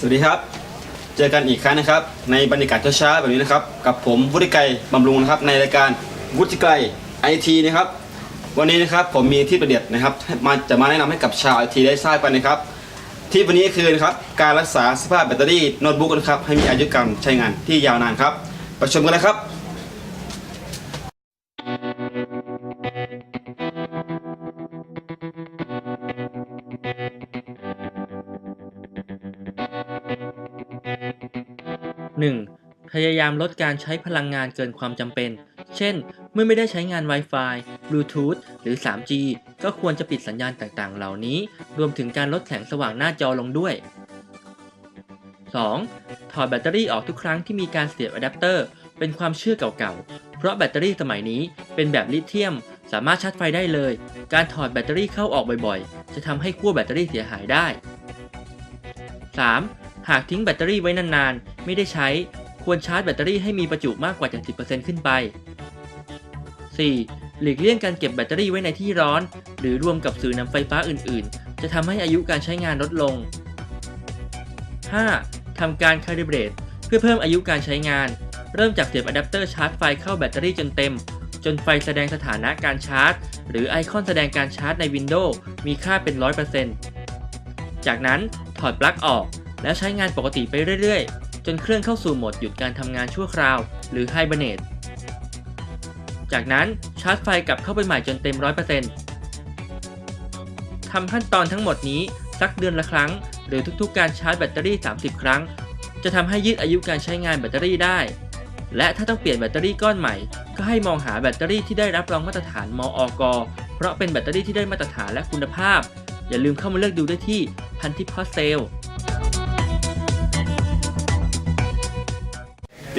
สวัสดีครับ เจอกันอีกครั้งนะครับ ในบรรยากาศเช้าๆแบบนี้นะครับ กับผมวุฒิไกรบำรุงนะครับ ในรายการวุฒิไกรไอทีนะครับ วันนี้นะครับผมมีที่ประเด็ดนะครับ มาจะมาแนะนำให้กับชาวไอทีได้ทราบกันนะครับ ที่วันนี้คือนะครับการรักษาสภาพแบตเตอรี่โน้ตบุ๊กนะครับให้มีอายุการใช้งานที่ยาวนานครับไปชมกันเลยครับ 1. พยายามลดการใช้พลังงานเกินความจำเป็น เช่น เมื่อไม่ได้ใช้งาน Wi-Fi Bluetooth หรือ 3G ก็ควรจะปิดสัญญาณต่างๆ เหล่านี้ รวมถึงการลดแสงสว่างหน้าจอลงด้วย 2. ถอดแบตเตอรี่ออกทุกครั้งที่มีการเสียบอะแดปเตอร์ เป็นความเชื่อเก่าๆ เพราะแบตเตอรี่สมัยนี้เป็นแบบลิเธียม สามารถชาร์จไฟได้เลย การถอดแบตเตอรี่เข้าออกบ่อยๆ จะทำให้ขั้วแบตเตอรี่เสียหายได้ 3. หากทิ้งแบตเตอรี่ไว้นานๆ ไม่ได้ใช้ ควรชาร์จแบตเตอรี่ให้มีประจุมากกว่า 70%ขึ้นไป 4. หลีกเลี่ยงการเก็บแบตเตอรี่ไว้ในที่ร้อน หรือรวมกับสื่อนำไฟฟ้าอื่นๆ จะทำให้อายุการใช้งานลดลง 5. ทำการคาลิเบรตเพื่อเพิ่มอายุการใช้งาน เริ่มจากเสียบอะแดปเตอร์ชาร์จไฟเข้าแบตเตอรี่จนเต็ม จนไฟแสดงสถานะการชาร์จ หรือไอคอนแสดงการชาร์จใน Windows มีค่าเป็น 100%จากนั้นถอดปลั๊กออก แล้วใช้งานปกติไปเรื่อยๆ จนเครื่องเข้าสู่โหมดหยุดการทำงานชั่วคราว หรือ Hibernate จากนั้นชาร์จไฟกลับเข้าไปใหม่จนเต็ม 100%ทำขั้นตอนทั้งหมดนี้สักเดือนละครั้ง หรือทุกๆ การชาร์จแบตเตอรี่ 30 ครั้ง จะทำให้ยืดอายุการใช้งานแบตเตอรี่ได้ และถ้าต้องเปลี่ยนแบตเตอรี่ก้อนใหม่ ก็ให้มองหาแบตเตอรี่ที่ได้รับรองมาตรฐานมออกเพราะเป็นแบตเตอรี่ที่ได้มาตรฐานและคุณภาพ อย่าลืมเข้ามาเลือกดูได้ที่พันทิปพอเซล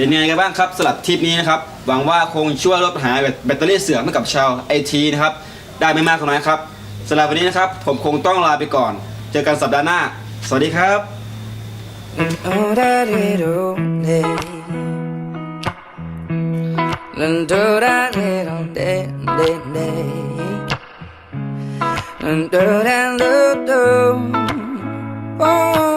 เป็นยังไงกันบ้างครับสำหรับทริปนี้นะครับ หวังว่าคงช่วยลดปัญหาแบตเตอรี่เสื่อมให้กับชาวไอทีนะครับ ได้ไม่มากก็น้อยครับสำหรับวันนี้นะครับ ผมคงต้องลาไปก่อน เจอกันสัปดาห์หน้า สวัสดีครับ Oh, da dee do dee. Dun do da dee do dee dee dee. Dun do da do do. Oh.